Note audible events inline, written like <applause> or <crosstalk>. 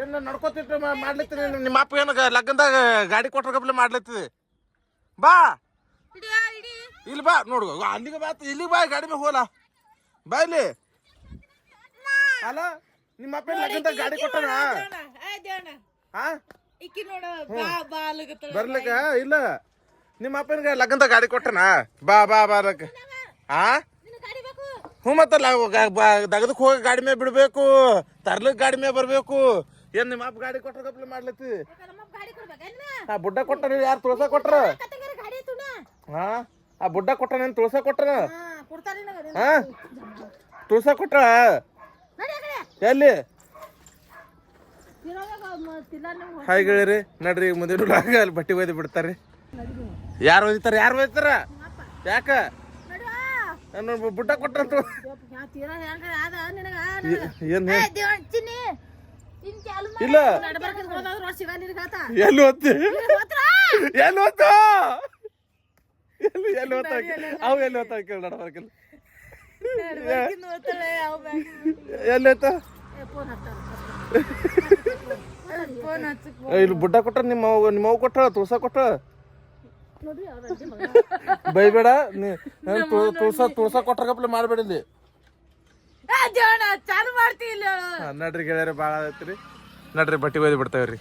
ಏನ್ ನಡ್ಕೋತಿಟ್ಟು ಮಾಡ್ಲತ್ತೀನಿ ನಿಮ್ಮ ಅಪ್ಪ ಏನು ಲಗ್ನದಾಗ ಗಾಡಿ ಕೊಟ್ಟರೆ ಗಪ್ಲೆ ಮಾಡ್ಲತ್ತಿದೆ ಬಾ. ಇಲ್ಲಿ ಬಾ ನೋಡು. ಅಲ್ಲಿಗೆ ಬಾ ಇಲ್ಲಿಗೆ ಬಾ ಗಾಡಿ ಮೇಲೆ ಹೋಲ ಬಾ ಇಲ್ಲಿ. ಅಲ್ಲ ನಿಮ್ಮ ಅಪ್ಪ ಲಗ್ನದಾಗ ಗಾಡಿ ದೇವಣ್ಣ ಹಾ? ಇಕ್ಕಿ ನೋಡು ಬಾ ಬಾ ಅಲ್ಲಗತ್ತಳ ಬರ್ಲಿಕ್ಕ? ಇಲ್ಲ. ನಿಮ್ಮ ಅಪ್ಪನಿಗೆ ಲಗ್ನದಾಗ ಗಾಡಿ ಕೊಟ್ಟನ? ಬಾ ಬಾ ಬಾ ಲಕ್ಕ ಹಾ ಹ್ಞೂ ಮತ್ತೆ ದಗದಕ್ಕೆ ಹೋಗಿ ಗಾಡಿ ಮೇಲೆ ಬಿಡಬೇಕು ತರ್ಲಕ್ಕೆ ಗಾಡಿ ಮೇಲೆ ಬರಬೇಕು. ಏನು ನಿಮ್ಮ ಅಪ್ಪ ಗಾಡಿ ಕೊಟ್ಟರೆ ಗಪ್ಲೆ ಮಾಡ್ಲತ್ತಿ? ಆ ಬುಡ್ಡ ಕೊಟ್ಟನ ಯಾರು ತುಳಸ ಕೊಟ್ರ? ಹಾಂ ಆ ಬುಡ್ಡ ಕೊಟ್ಟನ ತುಳಸ ಕೊಟ್ರ? ಹಾಂ ತುಳಸ ಕೊಟ್ರ? ಎಲ್ಲಿ? ಹಾಯ್ ಗೆಳೆಯರಿ ನಡ್ರಿ ಮುಂದಿನ ಅಲ್ಲಿ ಬಟ್ಟೆ ಒಯ್ದು ಬಿಡ್ತಾರೆ. ಯಾರು ಒಯ್ತಾರ ಯಾರು ಒಯ್ತಾರ? ಯಾಕ? ನಡಿ ಕೊಟ್ಟು ಇಲ್ಲ. ಎಲ್ಲಿ ಹೋತ್ರ ಎಲ್ಲಿ ಓದ್ತ ಎಲ್ಲಿ ಎಲ್ಲಿ ಅವು ಎಲ್ಲಿ ಓದ್ತಾ ಕೇಳಿ ನಡಬರ್ಕಿಲ್ಲ ಎಲ್ಲಿ ಓದ್ತ ಇಲ್ಲಿ ಬುಡ್ಡ ಕೊಟ್ಟ ನಿಮ್ಮ ನಿಮ್ಮ ಕೊಟ್ಟ ತುಳಸ ಕೊಟ್ಟ <laughs> ಬೈಬೇಡ ತುಳ್ಸ ತುಳ್ಸ ಕೊಟ್ರ ಗಪ್ಲೆ ಮಾಡ್ಬೇಡ ಇಲ್ಲಿ. ಏ ದೇವಣ್ಣ ಚಾಲು ಮಾಡ್ತಿ ಇಲ್ಲ ನಡ್ರಿ ಗೆಳೆಯರಿ ಭಾಳ ಐತ್ರಿ ನಡ್ರಿ ಬಟ್ಟೆ ಒಯ್ದು ಬಿಡ್ತೇವ್ರಿ.